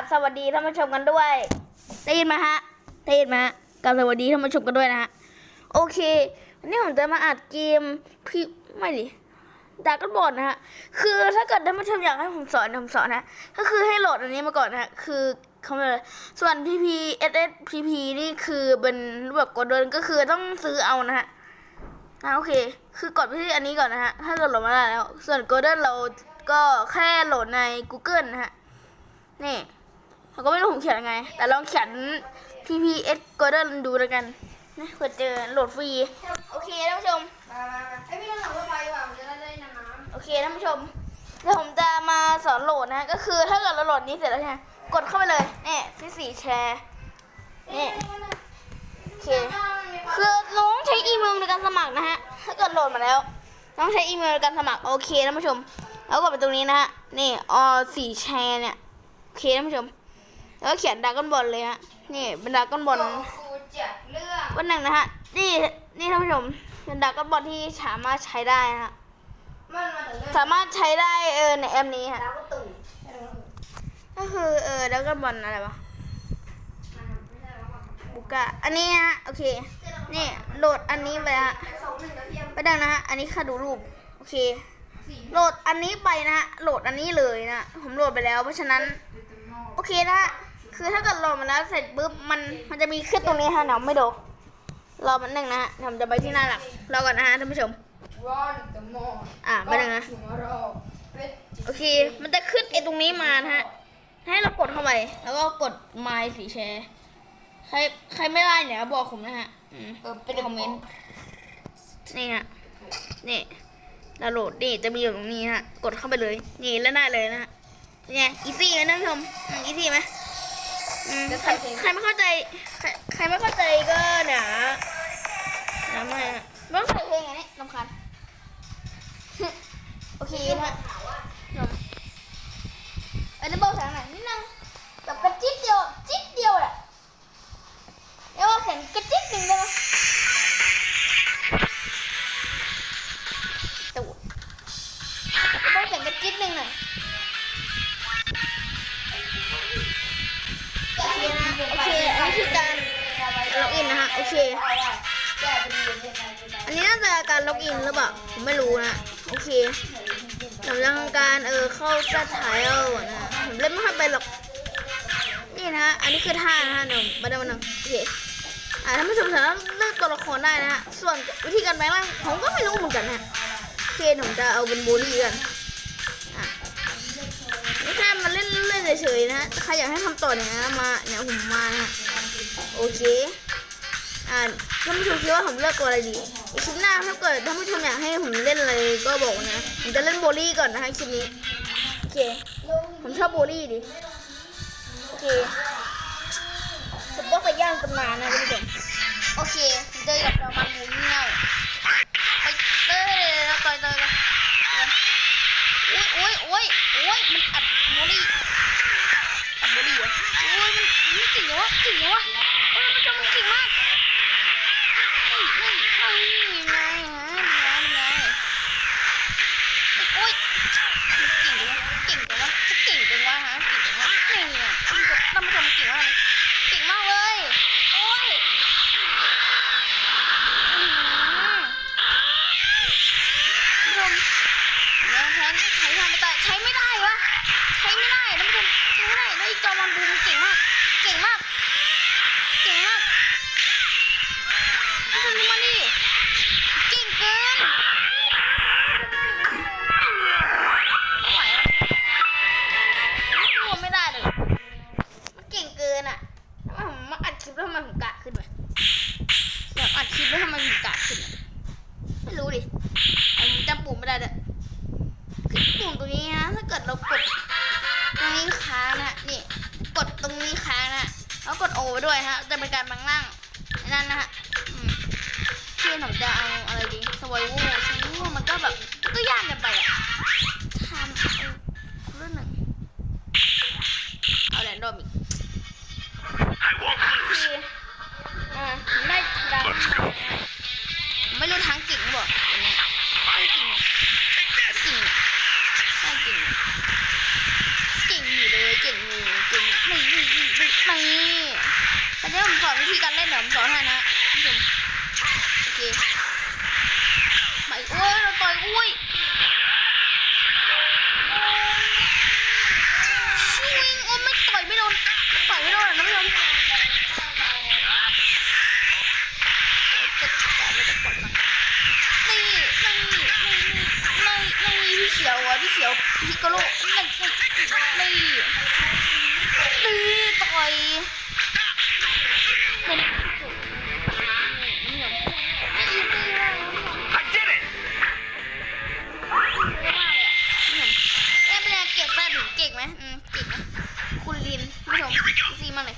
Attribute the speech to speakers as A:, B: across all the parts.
A: บสวัสดีท่านผู้ชมกันด้วยได้ยินไหมฮะได้ยินไหมฮะกราบสวัสดีท่านผู้ชมกันด้วยนะฮะโอเควันนี้ผมจะมาอัดเกมพี่ไม่ดิดาร์กบอลนะฮะคือถ้าเกิดท่านผู้ชมอยากให้ผมสอนผมสอนนะก็คือให้โหลดอันนี้มาก่อนนะคือเขาเรียกอะไรส่วน PP SS PP นี่คือเป็นรูปแบบกดเดินก็คือต้องซื้อเอานะฮะอะโอเค คือกดไปที่อันนี้ก่อนนะฮะ ถ้าเกิดโหลดมาได้แล้ว ส่วน Golden เราก็แค่โหลดใน Google นะฮะ นี่ ผมก็ไม่รู้ผมเขียนยังไง แต่ลองเขียน PPS Golden ดูแล้วกันนะเผื่อเจอโหลดฟรี โอเคท่านผู้ชม
B: มามามาไอ้ยพี่ต้องหลังรถไฟดีกว่ามันจะได้เล่นน้ำ
A: โอเคท่านผู้ชมเดี๋ยวผมจะมาสอนโหลดนะ ก็คือถ้าเกิดเราโหลดนี้เสร็จแล้วใช่ไหมกดเข้าไปเลยนี่ที่สี่แชร์นี่โอเคคือน้องใช้อีเมลในการสมัครนะฮะ ถ้าเกิดโหลดมาแล้ว น้องใช้อีเมลในการสมัครโอเคท่านผู้ชม แล้วกดไปตรงนี้นะฮะ นี่อสี่แชร์เนี่ย โอเคท่านผู้ชม แล้วก็เขียนดราก้อนบอลเลยฮะ นี่เป็นดราก้อนบอล
B: ครูจัดเรื่อง
A: วันหนึ่งนะฮะ นี่นี่ท่านผู้ชม เป็นดราก้อนบอลที่สามารถใช้ได้นะฮะ
B: มันมาแต่เรื่อง
A: สามารถใช้ได้เออในแอปนี้ฮะ
B: แล้วก็ตู่
A: ก็คือเออดราก้อนบอลอะไรวะ
B: ไม่ใช่แล้วก็
A: บุกะอันนี้ฮะ โอเค นี่โหลดอันนี้ไปฮะ
B: สองหนึ่งกระเทียม
A: ไปดังนะฮะ อันนี้ค่าดูรูป โอเค
B: สี่
A: โหลดอันนี้ไปนะฮะ โหลดอันนี้เลยนะ ผมโหลดไปแล้ว เพราะฉะนั้น โอเคนะฮะ คือถ้าเกิดโหลดมาแล้วเสร็จปุ๊บมันมันจะมีขึ้นตรงนี้ฮะเดี๋ยวไม่ดูรอมันหนึ่งนะฮะเดี๋ยวผมจะไปที่หน้าหลักรอก่อนนะฮะท่านผู้ชม
B: รอนกับมอ
A: อะไปหนึ่งนะ
B: ถึงรอเป็ด
A: โอเค มันจะขึ้นไอ้ตรงนี้มานะฮะ ให้เรากดเข้าไป แล้วก็กด my สีแชร์ ใครใครไม่ได้เนี่ยบอกผมนะฮะอืม
B: เออ
A: เป็นคอมเมนต์นี่ฮะนี่ดาวน์โหลดนี่จะมีอยู่ตรงนี้ฮะ กดเข้าไปเลย นี่แล้วได้เลยนะฮะเป็นไงอีซี่ไหมท่านผู้ชมอีซี่ไหม อืมใครใครไม่เข้าใจใครใครไม่เข้าใจก็เดี๋ยวนะไม่ฮะต้องใส่เพลงไงเนี่ยลำคาญโอเคนะฮะเออจะบอกแสงหน่อยนิดนึงแบบกระจิ๊บเดียว ส่วนวิธีการแปลงร่างผมก็ไม่รู้เหมือนกันนะฮะเคผมจะเอาเป็นบูลลี่กันอะนี่แค่มาเล่นเล่นเฉยๆนะใครอยากให้ทำต่อเนี่ยนะมาเนี่ยผมมานะฮะโอเคอ่าท่านผู้ชมคิดว่าผมเลือกตัวอะไรดีอีกคลิปหน้าถ้าเกิดท่านผู้ชมอยากให้ผมเล่นอะไรก็บอกนะผมจะเล่นโบลี่ก่อนนะคะคลิปนี้โอเคผมชอบโบลี่ดิโอเคผมก็ไปย่างตำนานนะท่านผู้ชม โอเคเจอกับเรามาหมูเงี้ยไปเอ้ยต่อยต่อยโอ้ยโอ้ยโอ้ยโอ้ยมันอัดโบลี่อัดโบลี่เหรอโอ้ยมันมันเก่งเหรอวะเก่งเหรอวะเอ้ยมันทำมันเก่งมากเฮ้ยเฮ้ยเฮ้ยยังไงฮะยังไงยังไงโอ้ยมันเก่งเหรอเก่งจังวะเก่งจังวะฮะเก่งจังวะนี่อะท่านผู้ชมเก่งมากเลย หนูจะเอาอะไรดีสวายวูสวายวูมันก็แบบมันก็ยากเกินไปอะ ผู้ชมซีมาเลย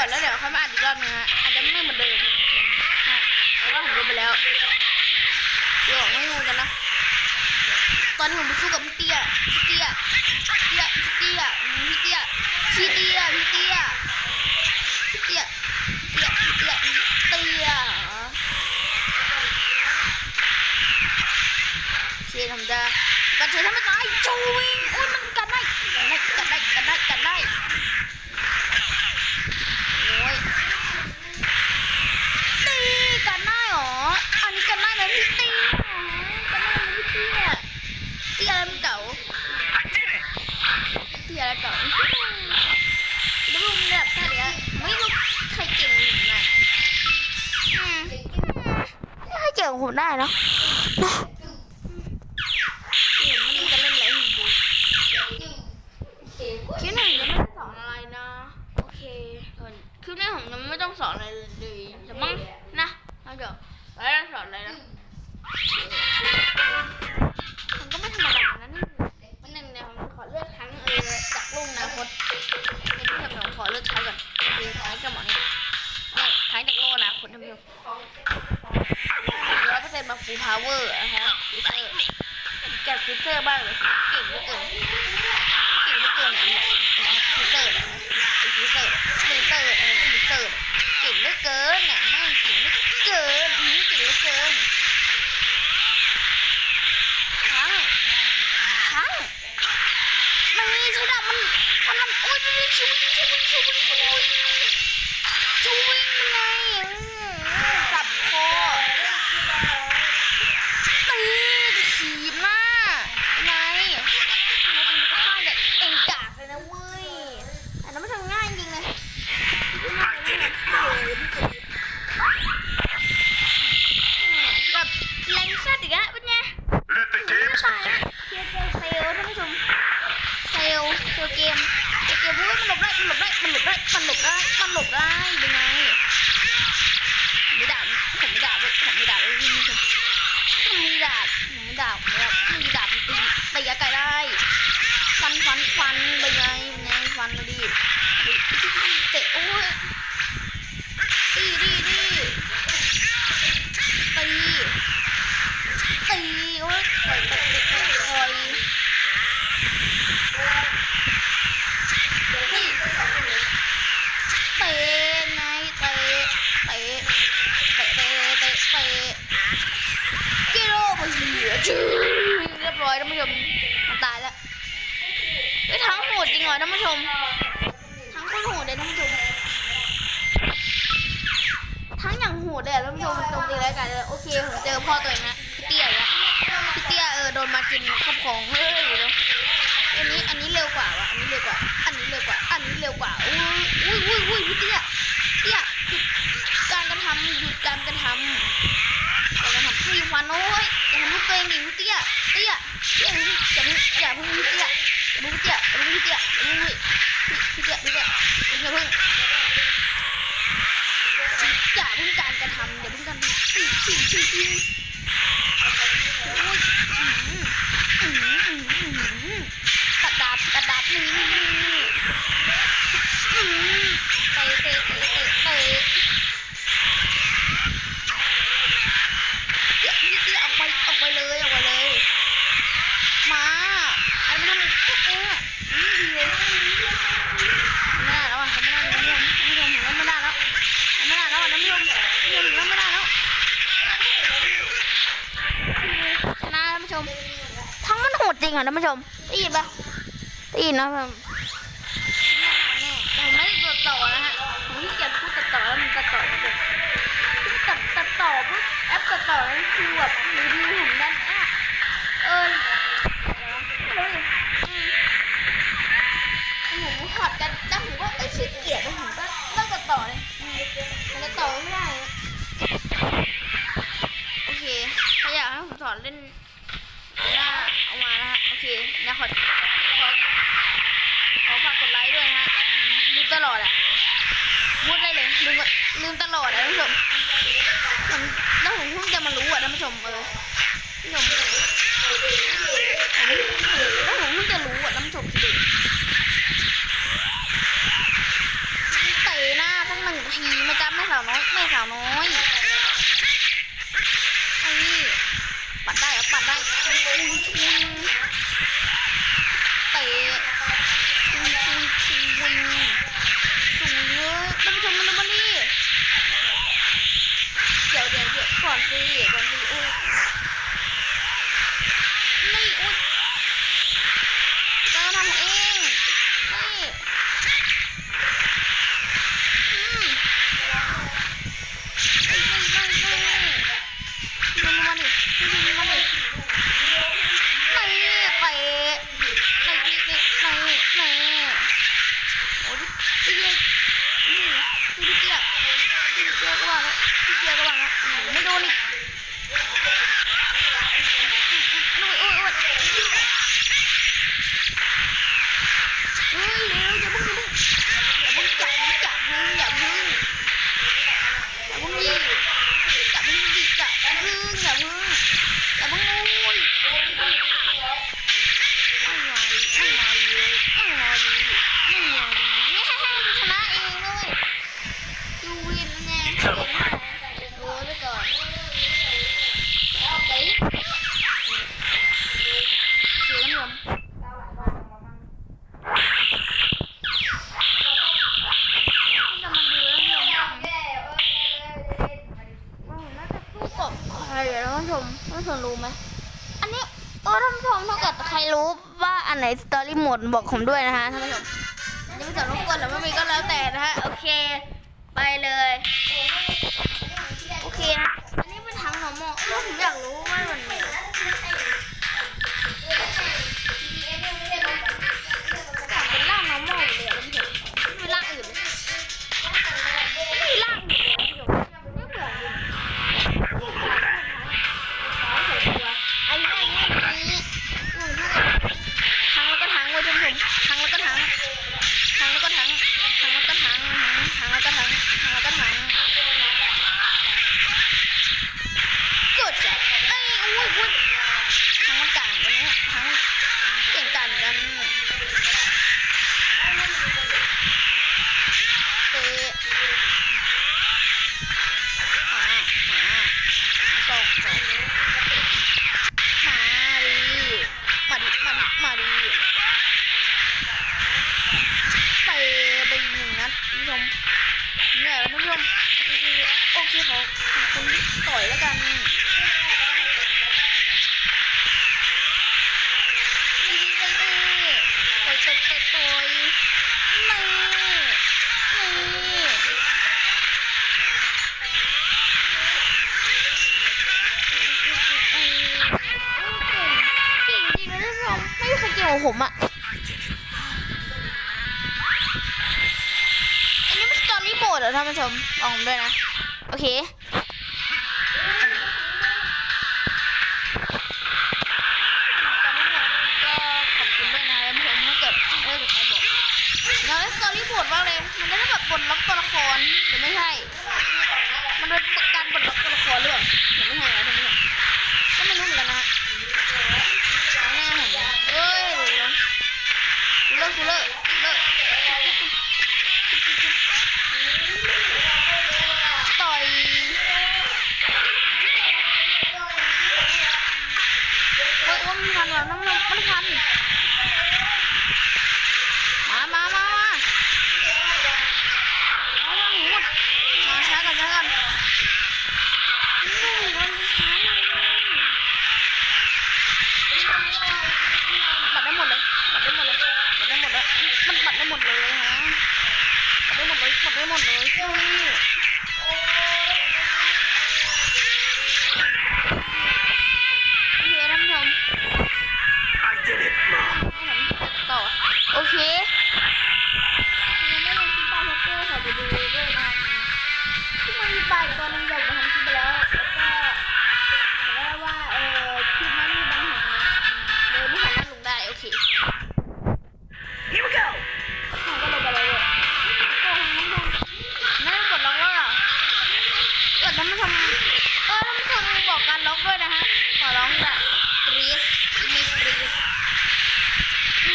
A: ่อนแล้วเดี๋ยวค่อยมาอ่านอีกรอบนึงฮะอาจจะไม่เหมือนเดิมฮะแล้วก็ผมลบไปแล้วเดี๋ยไม่งูกันนะ ตอนนี้ผมไปสู้กับพี่เตี้ยพี่เตี้ยพี่เตี้ยพี่เตี้ยพี่เตี้ยพี่เตี้ยพี่เตี้ยพี่เตี้ยพี่เตี้ยพี่เตี้ยเชนผมจะกระเชนทำไมตายจูวิงอ้ยมัน ชมมันตายแล้วไอ้ทั้งโหดจริงเหรอท่านผู้ชม ทั้งโคตรโหดเลยท่านผู้ชม ทั้งอย่างโหดเลยท่านผู้ชมตรงนี้แล้วกันเลยโอเคผมเจอพ่อตัวเองนะพี่เตี้ยแล้วพี่เตี้ยเออโดนมากินข้าวของเฮ้ยอยู่แล้วอันนี้อันนี้เร็วกว่าวะอันนี้เร็วกว่า อันนี้เร็วกว่า อันนี้เร็วกว่าอุ้ยอุ้ยอุ้ยอุ้ยพี่เตี้ยเตี้ยหยุดการกระทำหยุดการกระทำการกระทำพี่ฟันโอ้ย อย่าทำลูกตัวเองดิพี่เตี้ยเตี้ยเตี้ยอย่าพึ่งอย่าพึ่งเตี้ยอย่าพึ่งเตี้ยอย่าพึ่งเตี้ยอย่าพึ่งพี่เตี้ยพี่เตี้ยอย่าพึ่งอย่าพึ่งการกระทำอย่าพึ่งการสิ่งสิ่งสิ่งสิ่งโอ้ยอื้อหืออื้อหืออื้อหืออื้อหือกระดาษกระดาษนี่นี่นี่นี่อื้อหือเตะเตะเตะเตะเตะเดี๋ยวพี่เตี้ยออกไปออกไปเลยออกไปเลย มาอันนี้มันพวกเองอะนี่ดีเลยไม่ได้แล้วอะไม่ได้แล้วท่านผู้ชมท่านผู้ชมผมไม่ได้แล้ว ไม่ได้แล้วอะน้ำยมน้ำยมแล้วไม่ได้แล้วชนะท่านผู้ชม ทั้งมันโหดจริ งอะท่านผู้ชมได้ยินปะได้ยินนะผมแต่ผมไม่ได้ตัดต่อนะฮะผมที่เกียจพูดตัดต่อแล้วมันตัดต่อเป็นตัดตัดต่อปุ๊บแอปตัดต่อนั่นคือแบบรีวิวผมด้านอะเออไม่รู้ดิอืมผมหัดกันแต่ผมว่าเอ้ยขี้เกียจแล้วผมก็เลิกตัดต่อเลยมันจะต่อไม่ได้ นะขอขอขอฝากกดไลค์ด้วยนะฮะอืมลืมตลอดอะพูดได้เลยลืมลืมตลอดอะท่านผู้ชมแล้วผมเพิ่งจะมารู้อะท่านผู้ชมเออท่านผู้ชมแล้วผมเพิ่งจะรู้อะท่านผู้ชมดูเตะหน้าตั้งหนึ่งทีไม่จำไม่สาวน้อยไม่สาวน้อยไอ้นี่ปัดได้หรอปัดได้ชุยชุยเตะชุยชุยชุยชุยเลยท่านผู้ชมมาดูมาดิเดี๋ยวเดี๋ยวเดี๋ สตอรี่โหมดบอกผมด้วยนะคะท่านผู้ชมยังไม่จะรบกวนหรือไม่มีก็แล้วแต่นะฮะ โอเค ไปเลย โอเคนะ อันนี้เป็นทางหอมอแล้วผมอยากรู้ว่ามันมีอยากเป็น ห ผมอะอันนี้มันตอรี่โหมดเหรอท่านผู้ชมลองผมด้วยนะ โอเค รีสมีปรีส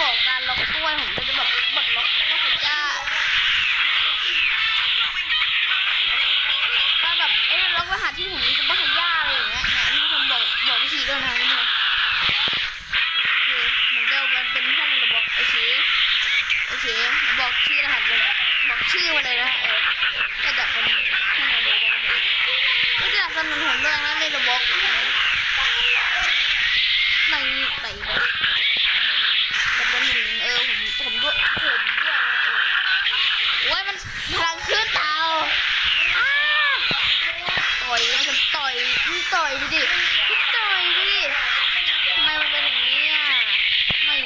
A: บอกการล็อกด้วยผมจะแบบบดล็อกก็คุณจ้าถ้าแบบเอ้ยล็อกรหัสที่ผมมีจะบ้าขย่าอะไรอย่างเงี้ยเนี่ยที่ผมบอกบอกวิธีด้วยนะนี่มันโอเคมันก็มันเป็นข้อมูลระบบโอเคโอเคบอกชื่อรหัสเลยบอกชื่อมาเลยนะเออก็จะเป็นข้อมูลระบบก็จะสนับสนุนผมด้วยนะในระบบ ไปอีกแล้ต่วันหนึ่งเออผมผมด้วยผมด้วยโอ้ยมันพลังขึ้นเตาต่อยมันต่อยมันต่อยดูดิต่อยดูดิทำไมมันเป็นอย่างนี้อะไม่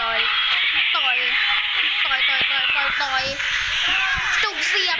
A: ต่อยต่อยต่อยต่อยต่อยต่อยต่อยจุกเสียบ